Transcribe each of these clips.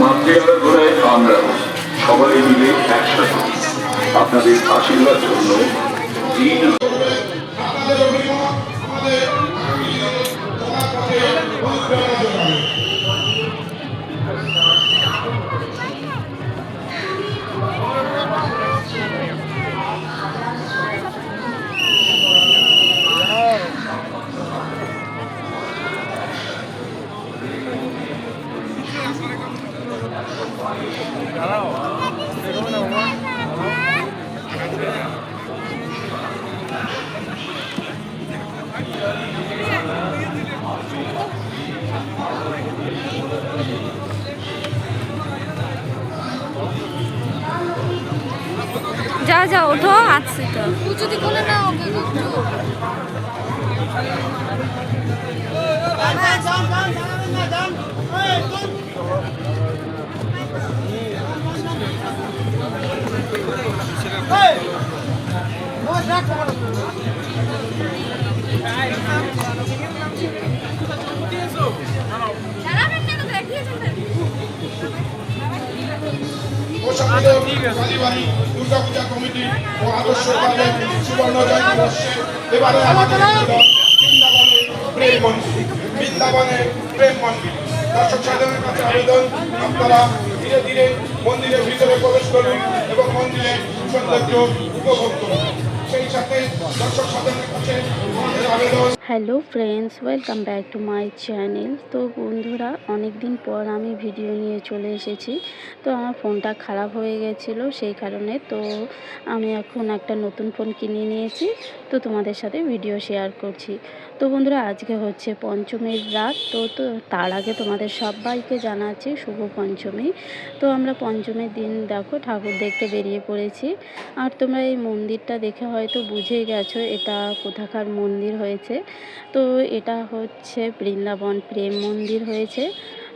মাতৃয়ারা ঘোরায় আমরা সবাই মিলে একসাথে আপনাদের আশীর্বাদ জন্য দিন। আমাদের যা যা ওঠো আসছি তো। যদি বলে না ওকে একটু দাঁড়াবেন না তো দেখিয়েছেন প্রশাসনের কালীবাড়ি দুর্গাপূজা কমিটি ও সুবর্ণ জয়ন্তী এবারে আমাদের প্রেম মন্দির বৃন্দাবনের প্রেম মন্দির দর্শক সাধনের কাছে আবেদন আপনারা ধীরে ধীরে মন্দিরের ভিতরে প্রবেশ করুন এবং মন্দিরের সৌন্দর্য উপভোগ করুন সেই সাথে দর্শক সাধনের কাছে hello friends, welcome back to my channel. তো বন্ধুরা অনেক দিন পর আমি ভিডিও নিয়ে চলে এসেছি। তো আমার ফোনটা খারাপ হয়ে গেছিল সেই কারণে। তো আমি এখন একটা নতুন ফোন কিনে নিয়েছি। তো তোমাদের সাথে ভিডিও শেয়ার করছি। তো বন্ধুরা, আজকে হচ্ছে পঞ্চমীর রাত। তো তো তার আগে তোমাদের সবাইকে জানাচ্ছি শুভ পঞ্চমী। তো আমরা পঞ্চমীর দিন দেখো, ঠাকুর দেখতে বেরিয়ে পড়েছি। আর তোমরা এই মন্দিরটা দেখে হয়তো বুঝেই গেছো, এটা কোথাকার মন্দির হয়েছে। তো এটা হচ্ছে বৃন্দাবন প্রেম মন্দির হয়েছে।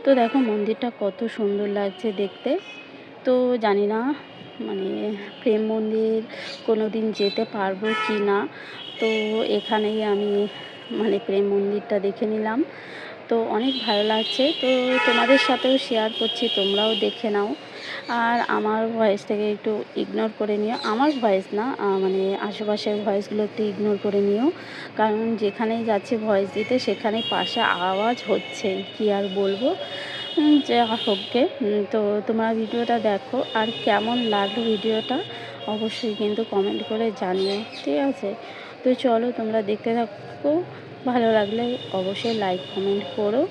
তো দেখো মন্দিরটা কত সুন্দর লাগছে দেখতে। তো জানি না মানে প্রেম মন্দির কোনো দিন যেতে পারব কি না। তো এখানেই আমি মানে প্রেম মন্দিরটা দেখে নিলাম। তো অনেক ভালো লাগছে। তো তোমাদের সাথেও শেয়ার করছি, তোমরাও দেখে নাও। আর আমার ভয়েস থেকে একটু ইগনোর করে নিও। আমার ভয়েস না মানে আশেপাশের ভয়েসগুলো একটু ইগনোর করে নিও। কারণ যেখানেই যাচ্ছি ভয়েস দিতে সেখানে পাশে আওয়াজ হচ্ছে। কি আর বলব? যে হোককে তো তোমরা ভিডিওটা দেখো। আর কেমন লাগল ভিডিওটা? অবশ্যই কিন্তু কমেন্ট করে জানিও। ঠিক আছে? তো চলো তোমরা দেখতে থাকো। ভালো লাগলে অবশ্যই লাইক কমেন্ট করো।